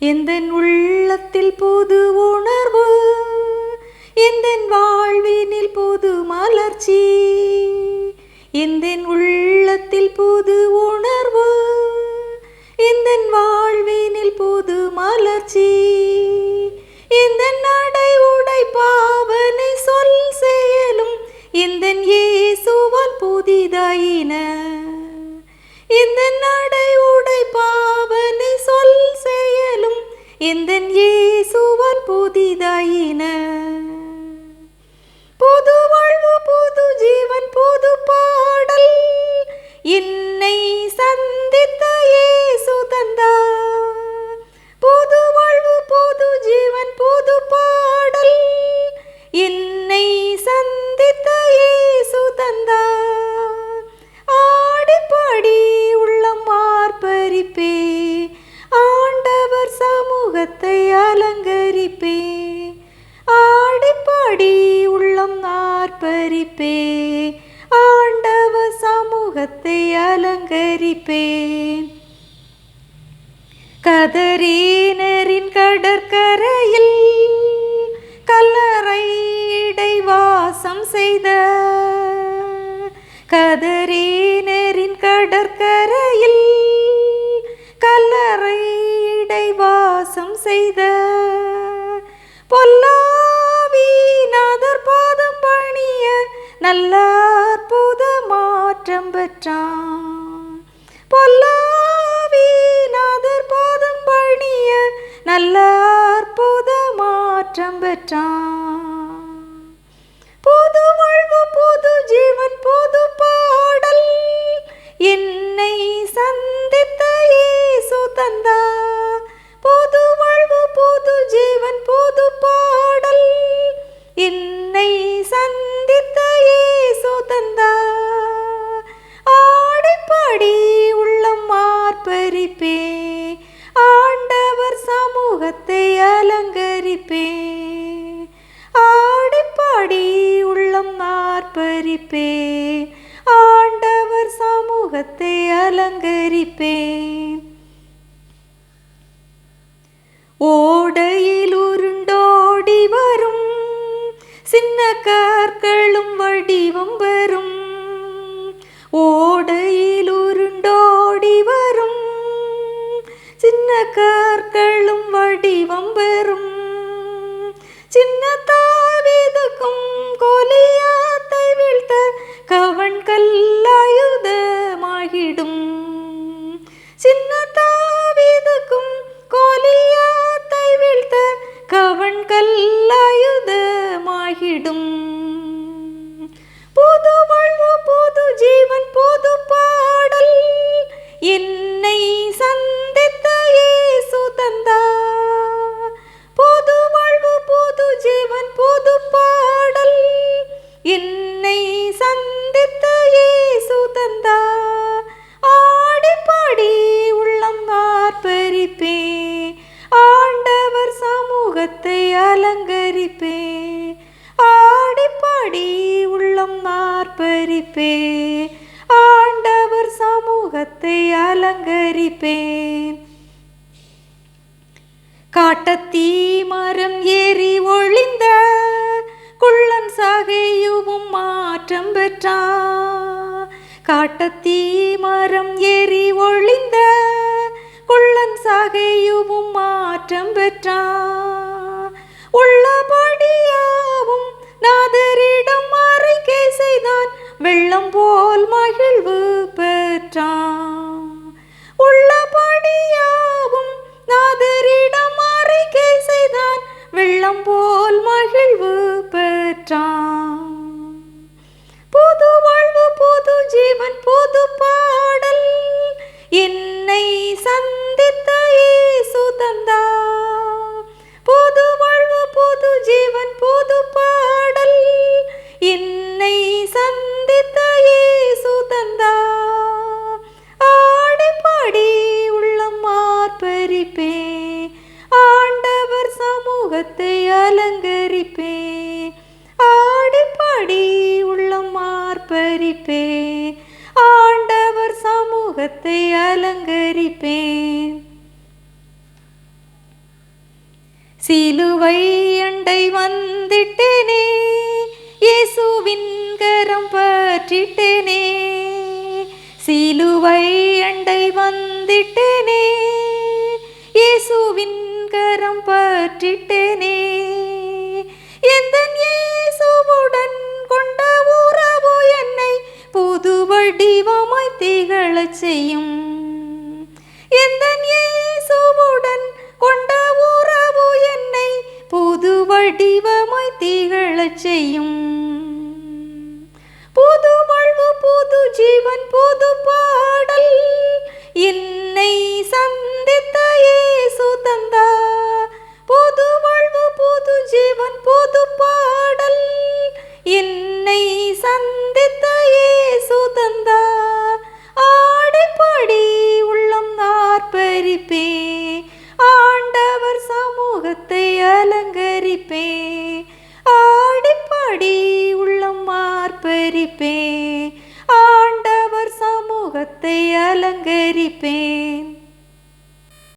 எந்த உள்ளத்தில் புது உணர்வு எந்த வாழ்வினில் புது மலர்ச்சி எந்த உள்ளத்தில் புது உணர்வு எந்த வாழ்வினில் புது மலர்ச்சி எந்த நடை உடை பாவனை சொல் செயலும் எந்த இயேசுவால் புதிதாயின எந்த நடை உடை பாவனை இந்த எந்த இயேசுவால் புதிதாயின? முகத்தை அலங்கரிப்பேன். கதரீனரின் கடற்கரையில் கல்லறை இடைவாசம் செய்த கதரீனரின் கடற்கரையில் கல்லறை இடைவாசம் செய்த பொல்லாவி நாதர் பாதம் பணிய நல்லா மாற்றம் ஆர்ப்பரிப்பே ஆண்டவர் சமூகத்தை அலங்கரிப்பேன் ஓடையில் உருண்டோடி வரும். சின்ன கற்களும் வடிவம் வரும். ஓடையில் உருண்டோடி வரும். சின்ன கற்களும் வடிவம் வரும். சின்ன தாவிதுக்கும் கோலியாத்தை வீழ்த்த கவன் கல்லாயுதமாகிடும் சின்ன தாவிதுக்கும் கோலியாத்தை வீழ்த்த கவன் கல்லாயுதமாகிடும் புது வாழ்வு புது ஜீவன் புது பாடல் என்னை அலங்கரிப்பேன். காட்டத்தீ மரம் ஏறி ஒளிந்த குள்ளன் சாகையுமும் மாற்றம் பெற்றா. காட்டத்தீ மரம் ஏறி ஒளிந்த குள்ளன் சாகையுமும் மாற்றம் பெற்றா. உள்ளபடியாவும் நாதரிடம் அறிக்கை செய்தான் வெள்ளம் போல் மகிழ்வு பெற்றான் வெள்ளம் போல் மகிழ்வு பெற்றான். புது வாழ்வு புது ஜீவன் புது பாடல். என்னை சந்தித்த சுதந்தா அலங்கரிப்பேன். ஆண்டவர் சமூகத்தை அலங்கரிப்பேன். சிலுவை அண்டை வந்திட்டேனே. இயேசுவின் கரம் பற்றிட்டேனே. சிலுவை அண்டை வந்திட்டேனே. இயேசுவின் கரம் பற்றிட்டேனே. எந்த அருளச் செய்யும். எந்தன் இயேசுவுடன் கொண்ட உறவு என்னை புது வடிவமாய் திகழச் செய்யும். पे